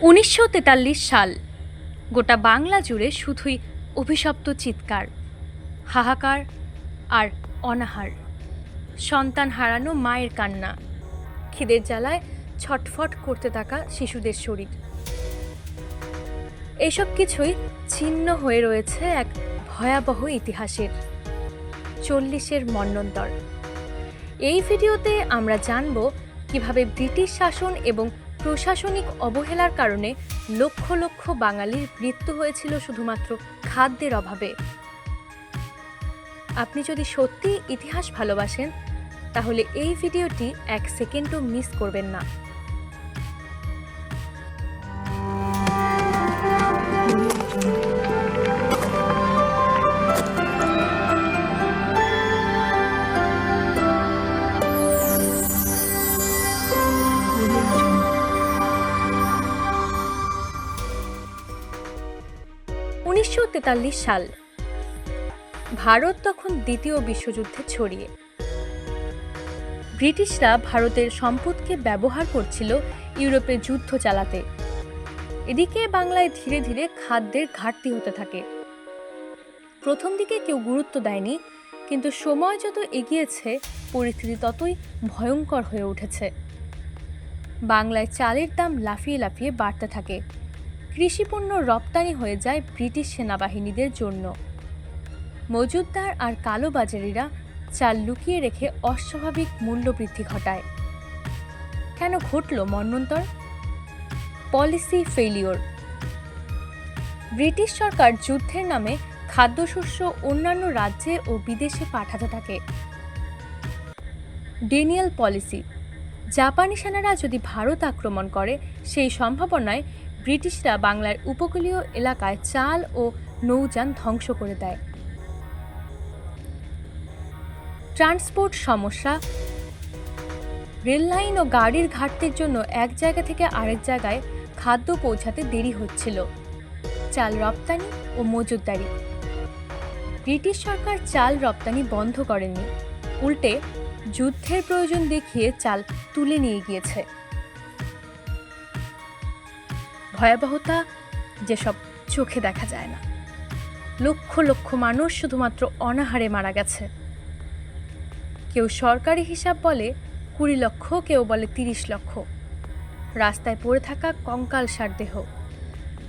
উনিশশো তেতাল্লিশ সাল, গোটা বাংলা জুড়ে শুধুই অভিশপ্ত চিৎকার, হাহাকার আর অনাহার। সন্তান হারানো মায়ের কান্না, খিদের জ্বালায় ছটফট করতে থাকা শিশুদের শরীর। এসব কিছুই ছিন্ন হয়ে রয়েছে এক ভয়াবহ ইতিহাসের, চল্লিশের মন্বন্তর এই ভিডিওতে আমরা জানব কীভাবে ব্রিটিশ শাসন এবং প্রশাসনিক অবহেলার কারণে লক্ষ লক্ষ বাঙালির মৃত্যু হয়েছিল শুধুমাত্র খাদ্যের অভাবে। আপনি যদি সত্যি ইতিহাস ভালোবাসেন, তাহলে এই ভিডিওটি এক সেকেন্ডও মিস করবেন না। উনিশশো তেতাল্লিশ সাল। ভারত তখন দ্বিতীয় বিশ্বযুদ্ধে ছড়িয়ে। ব্রিটিশরা ভারতের সম্পদকে ব্যবহার করছিল ইউরোপে যুদ্ধ চালাতে। এদিকে বাংলায় ধীরে ধীরে খাদ্যের ঘাটতি হতে থাকে। প্রথম দিকে কেউ গুরুত্ব দেয়নি, কিন্তু সময় যত এগিয়েছে, পরিস্থিতি ততই ভয়ঙ্কর হয়ে উঠেছে। বাংলায় চালের দাম লাফিয়ে লাফিয়ে বাড়তে থাকে। কৃষিপণ্য রপ্তানি হয়ে যায় ব্রিটিশ সেনাবাহিনীদের জন্য। মজুদদার আর কালোবাজারিরা চাল লুকিয়ে রেখে অস্বাভাবিক মূল্য বৃদ্ধি ঘটায়। কেন ঘটল মন্বন্তর পলিসি ফেলিওর ব্রিটিশ সরকার যুদ্ধের নামে খাদ্যশস্য অন্যান্য রাজ্যে ও বিদেশে পাঠাতে থাকে। Denial policy. জাপানি সেনারা যদি ভারত আক্রমণ করে, সেই সম্ভাবনায় ব্রিটিশরা বাংলার উপকূলীয় এলাকায় চাল ও নৌযান ধ্বংস করে দেয়। ট্রান্সপোর্ট সমস্যা। রেললাইন ও গাড়ির ঘাটতির জন্য এক জায়গা থেকে আরেক জায়গায় খাদ্য পৌঁছাতে দেরি হচ্ছিল। চাল রপ্তানি ও মজুতদারি ব্রিটিশ সরকার চাল রপ্তানি বন্ধ করেনি। উল্টে যুদ্ধের প্রয়োজন দেখিয়ে চাল তুলে নিয়ে গিয়েছে। ভয়াবহতা যেসব চোখে দেখা যায় না। লক্ষ লক্ষ মানুষ শুধুমাত্র অনাহারে মারা গেছে। কেউ সরকারি হিসাব বলে কুড়ি লক্ষ, কেউ বলে তিরিশ লক্ষ। রাস্তায় পড়ে থাকা কঙ্কালসার দেহ।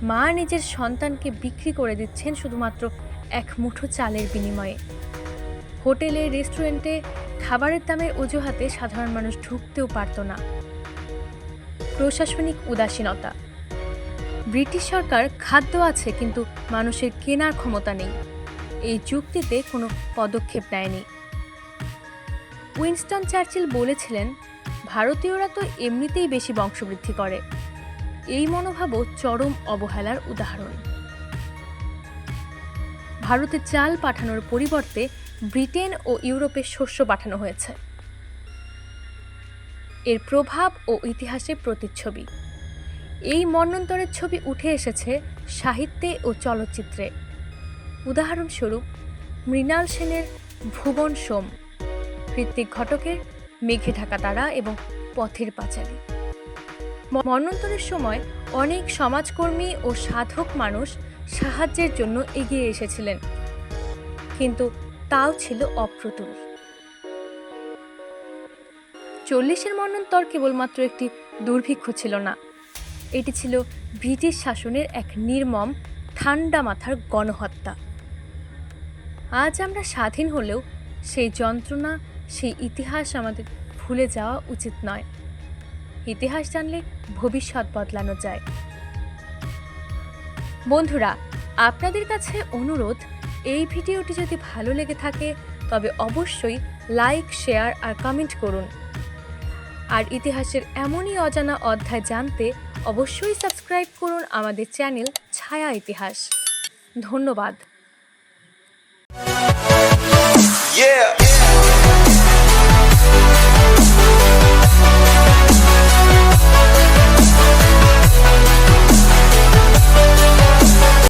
মা নিজের সন্তানকে বিক্রি করে দিচ্ছেন শুধুমাত্র এক মুঠো চালের বিনিময়ে। হোটেলে, রেস্টুরেন্টে খাবারের দামের অজুহাতে সাধারণ মানুষ ঢুকতেও পারত না। প্রশাসনিক উদাসীনতা। ব্রিটিশ সরকার খাদ্য আছে, কিন্তু মানুষের কেনার ক্ষমতা নেই। এই চুক্তিতে কোনো পদক্ষেপ নেয়নি। উইনস্টন চার্চিল বলেছিলেন, ভারতীয়রা তো এমনিতেই বেশি বংশবৃদ্ধি করে। এই মনোভাবও চরম অবহেলার উদাহরণ। ভারতে চাল পাঠানোর পরিবর্তে ব্রিটেন ও ইউরোপে শস্য পাঠানো হয়েছে। এর প্রভাব ও ইতিহাসে প্রতিচ্ছবি। এই মন্বন্তরের ছবি উঠে এসেছে সাহিত্যে ও চলচ্চিত্রে। উদাহরণস্বরূপ, মৃণাল সেনের ভুবন সোম ঋত্বিক ঘটকের মেঘে ঢাকা তারা এবং পথের পাঁচালী। মন্বন্তরের সময় অনেক সমাজকর্মী ও সাধক মানুষ সাহায্যের জন্য এগিয়ে এসেছিলেন। কিন্তু তাও ছিল অপ্রতুল। চল্লিশের মন্বন্তর কেবলমাত্র একটি দুর্ভিক্ষ ছিল না এটি ছিল ব্রিটিশ শাসনের এক নির্মম, ঠান্ডা মাথার গণহত্যা। আজ আমরা স্বাধীন হলেও সেই যন্ত্রণা, সেই ইতিহাস আমাদের ভুলে যাওয়া উচিত নয়। ইতিহাস জানলে ভবিষ্যৎ বদলানো যায়। বন্ধুরা, আপনাদের কাছে অনুরোধ, এই ভিডিওটি যদি ভালো লেগে থাকে, তবে অবশ্যই লাইক, শেয়ার আর কমেন্ট করুন। আর ইতিহাসের এমনই অজানা অধ্যায় জানতে অবশ্যই সাবস্ক্রাইব করুন আমাদের চ্যানেল ছায়া ইতিহাস ধন্যবাদ Yeah.